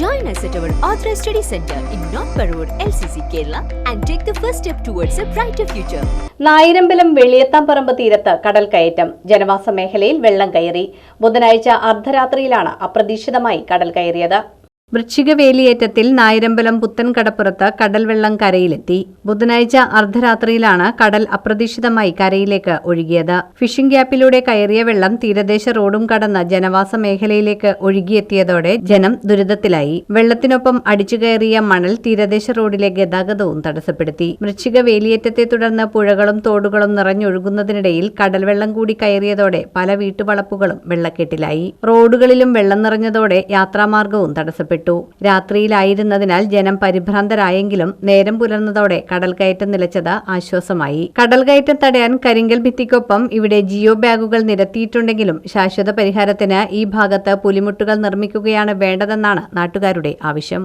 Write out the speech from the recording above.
Join us at our Authorized Study Center in North Parur, LCC, Kerala, and take the first step towards a brighter future. Nayarambalam വെള്ളിയത്താംപറമ്പ് തീരത്ത് കടൽ കയറ്റം ജനവാസ മേഖലയിൽ വെള്ളം കയറി ബുധനാഴ്ച അർദ്ധരാത്രിയിലാണ് അപ്രതീക്ഷിതമായി കടൽ കയറിയത് വൃശ്ചിക വേലിയേറ്റത്തിൽ നായരമ്പലം പുത്തൻ കടപ്പുറത്ത് കടൽവെള്ളം കരയിലെത്തി. ബുധനാഴ്ച അർദ്ധരാത്രിയിലാണ് കടൽ അപ്രതീക്ഷിതമായി കരയിലേക്ക് ഒഴുകിയത്. ഫിഷിംഗ് ഗ്യാപ്പിലൂടെ കയറിയ വെള്ളം തീരദേശ റോഡും കടന്ന് ജനവാസ മേഖലയിലേക്ക് ഒഴുകിയെത്തിയതോടെ ജനം ദുരിതത്തിലായി. വെള്ളത്തിനൊപ്പം അടിച്ചു കയറിയ മണൽ തീരദേശ റോഡിലെ ഗതാഗതവും തടസ്സപ്പെടുത്തി. വൃശ്ചിക വേലിയേറ്റത്തെ തുടർന്ന് പുഴകളും തോടുകളും നിറഞ്ഞൊഴുകുന്നതിനിടയിൽ കടൽവെള്ളം കൂടി കയറിയതോടെ പല വീട്ടുവളപ്പുകളും വെള്ളക്കെട്ടിലായി. റോഡുകളിലും വെള്ളം നിറഞ്ഞതോടെ യാത്രാമാർഗവും തടസ്സപ്പെട്ടു. രാത്രിയിലായിരുന്നതിനാൽ ജനം പരിഭ്രാന്തരായെങ്കിലും നേരം പുലർന്നതോടെ കടൽക്കയറ്റം നിലച്ചത് ആശ്വാസമായി. കടൽക്കയറ്റം തടയാൻ കരിങ്കൽ ഭിത്തിക്കൊപ്പം ഇവിടെ ജിയോ ബാഗുകൾ നിരത്തിയിട്ടുണ്ടെങ്കിലും ശാശ്വത പരിഹാരത്തിന് ഈ ഭാഗത്ത് പുലിമുട്ടുകൾ നിർമ്മിക്കുകയാണ് വേണ്ടതെന്നാണ് നാട്ടുകാരുടെ ആവശ്യം.